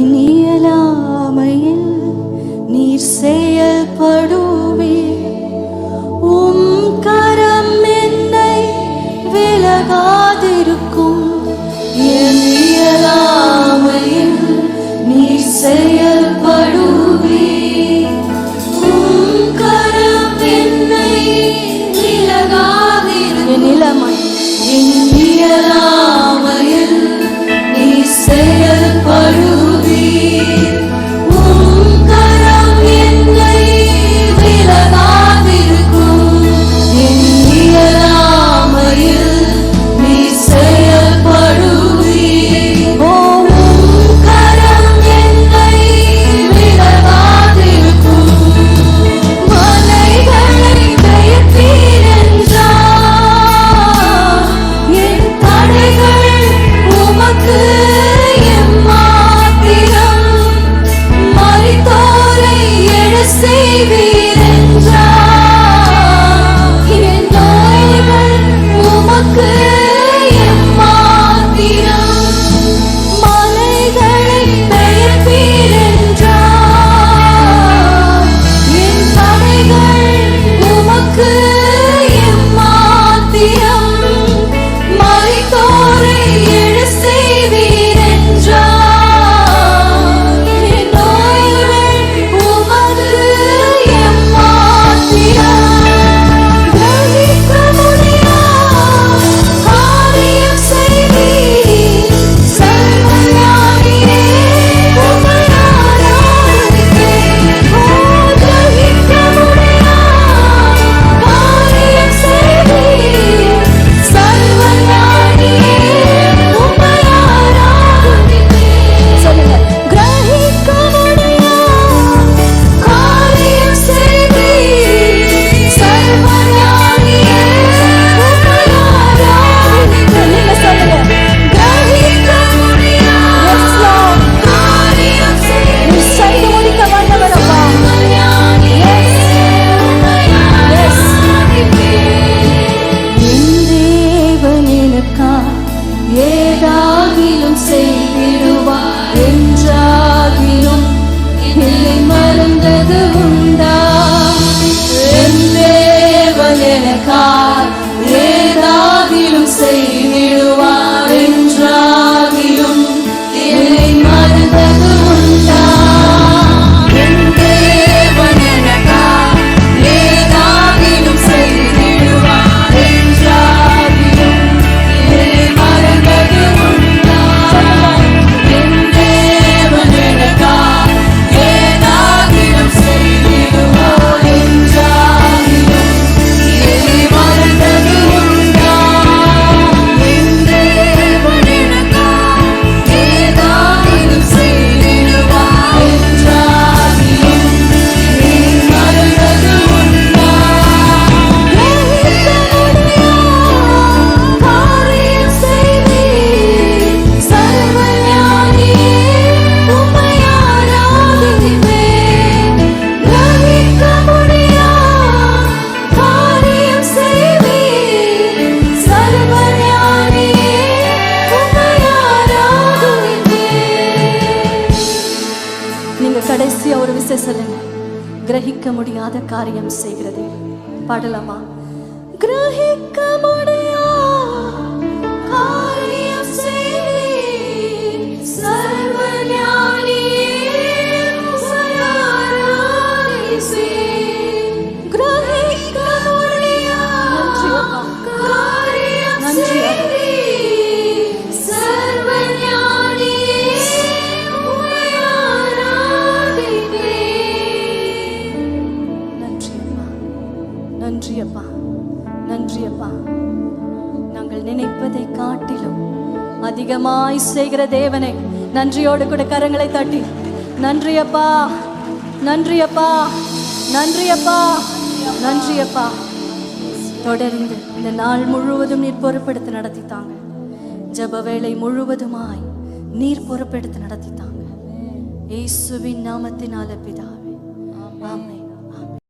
இனியலாமையில் நீர் செயல்படும். செய்திடுவார் கடைசி ஒரு விஷயம் கிரகிக்க முடியாத காரியம் செய்கிறது. பாடலாமா? கிரகிக்க முடிய அப்பா நாங்கள் நினைப்பதை காட்டிலும் அதிகமாய் செய்கிற தேவனை நன்றியோடு கூட கரங்களை தட்டி நன்றியப்பா நன்றியப்பா நன்றியப்பா நன்றியப்பா. தொடர்ந்து இந்த நாள் முழுவதும் நீர் பொறுப்பெடுத்து நடத்தித்தாங்க. ஜப வேலை முழுவதுமாய் நீர் பொறுப்பெடுத்து நடத்தித்தாங்க. இயேசுவின் நாமத்தினால பிதாவே. ஆமாம்